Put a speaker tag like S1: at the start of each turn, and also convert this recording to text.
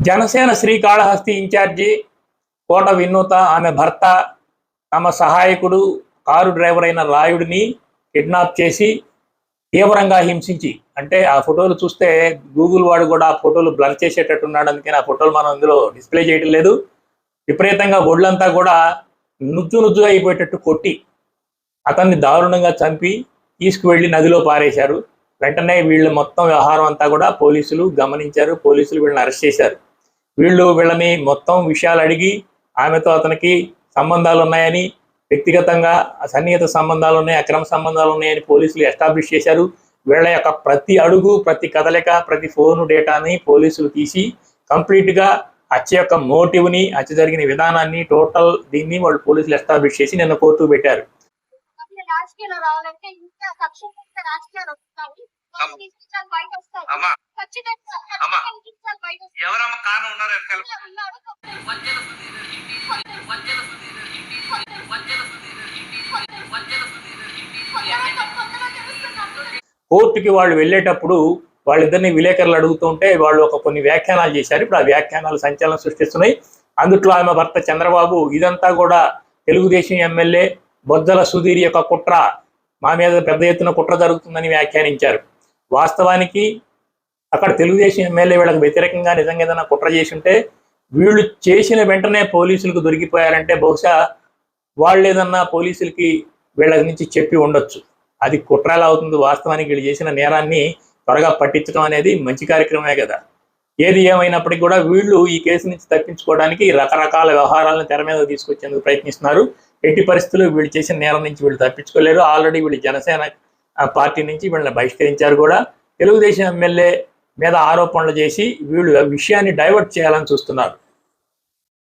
S1: Janasena Srikalahasti incharge Kota Vinutha ఆమె భర్త తమ సహాయకుడు కారు డ్రైవర్ అయిన రాయుడిని కిడ్నాప్ చేసి తీవ్రంగా హింసించి. అంటే ఆ ఫోటోలు చూస్తే గూగుల్ వాడు కూడా ఆ ఫోటోలు బ్లర్ చేసేటట్టున్నాడు. అందుకని ఆ ఫోటోలు మనం ఇందులో డిస్ప్లే చేయడం లేదు. విపరీతంగా ఒళ్ళంతా కూడా నుజ్జు నుజ్జుగా అయిపోయేటట్టు కొట్టి అతన్ని దారుణంగా చంపి తీసుకువెళ్ళి నదిలో పారేశారు. వెంటనే వీళ్ళ మొత్తం వ్యవహారం అంతా కూడా పోలీసులు గమనించారు పోలీసులు వీళ్ళని అరెస్ట్ చేశారు. వీళ్ళు వీళ్ళని మొత్తం విషయాలు అడిగి ఆమెతో అతనికి సంబంధాలు ఉన్నాయని వ్యక్తిగతంగా సన్నిహిత సంబంధాలు ఉన్నాయి అక్రమ సంబంధాలు ఉన్నాయని పోలీసులు ఎస్టాబ్లిష్ చేశారు. వీళ్ళ యొక్క ప్రతి అడుగు ప్రతి కదలిక ప్రతి ఫోన్ డేటాని పోలీసులు తీసి కంప్లీట్గా హత్య యొక్క మోటివ్ని హత్య జరిగిన విధానాన్ని టోటల్ దీన్ని వాళ్ళు పోలీసులు ఎస్టాబ్లిష్ చేసి నిన్న కోర్టు పెట్టారు.
S2: అసలు రాజకీయాల్లో రావాలంటే ఇంకా కక్షపూరిత రాజకీయాలు వస్తాయి. బయట ఖచ్చితంగా బయట.
S3: ఎవరమ్మ కారణం ఉన్నారు వెనకాల.
S1: కోర్టుకి వాళ్ళు వెళ్ళేటప్పుడు వాళ్ళిద్దరిని విలేకరులు అడుగుతుంటే వాళ్ళు ఒక కొన్ని వ్యాఖ్యానాలు చేశారు. ఇప్పుడు ఆ వ్యాఖ్యానాలు సంచలనం సృష్టిస్తున్నాయి. అందుట్లో ఆమె భర్త చంద్రబాబు ఇదంతా కూడా తెలుగుదేశం ఎమ్మెల్యే బొజ్జల సుధీర్ యొక్క కుట్ర మా మీద పెద్ద ఎత్తున కుట్ర జరుగుతుందని వ్యాఖ్యానించారు. వాస్తవానికి అక్కడ తెలుగుదేశం ఎమ్మెల్యే వీళ్ళకి వ్యతిరేకంగా నిజంగా ఏదైనా కుట్ర చేసి ఉంటే వీళ్ళు చేసిన వెంటనే పోలీసులకు దొరికిపోయారంటే బహుశా వాళ్ళు ఏదన్నా పోలీసులకి వీళ్ళ నుంచి చెప్పి ఉండొచ్చు. అది కుట్ర ఎలా అవుతుంది. వాస్తవానికి వీళ్ళు చేసిన నేరాన్ని త్వరగా పట్టించడం అనేది మంచి కార్యక్రమమే కదా. ఏది ఏమైనప్పటికీ కూడా వీళ్ళు ఈ కేసు నుంచి తప్పించుకోవడానికి రకరకాల వ్యవహారాలను తెర మీద తీసుకొచ్చేందుకు ప్రయత్నిస్తున్నారు. ఎట్టి పరిస్థితుల్లో వీళ్ళు చేసిన నేల నుంచి వీళ్ళు తప్పించుకోలేరు. ఆల్రెడీ వీళ్ళు జనసేన ఆ, పార్టీ నుంచి వీళ్ళని బహిష్కరించారు కూడా. తెలుగుదేశం ఎమ్మెల్యే మీద ఆరోపణలు చేసి వీళ్ళు విషయాన్ని డైవర్ట్ చేయాలని చూస్తున్నారు.